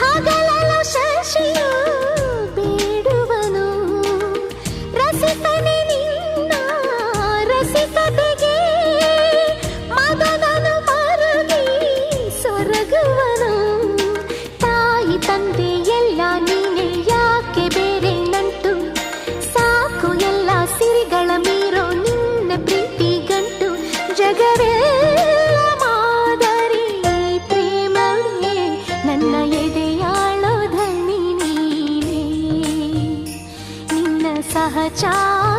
ಹಗಲಲು ಶಶಿಯು ಬೇಡುವನು ರಸಿಕನೆ 撒哈拉。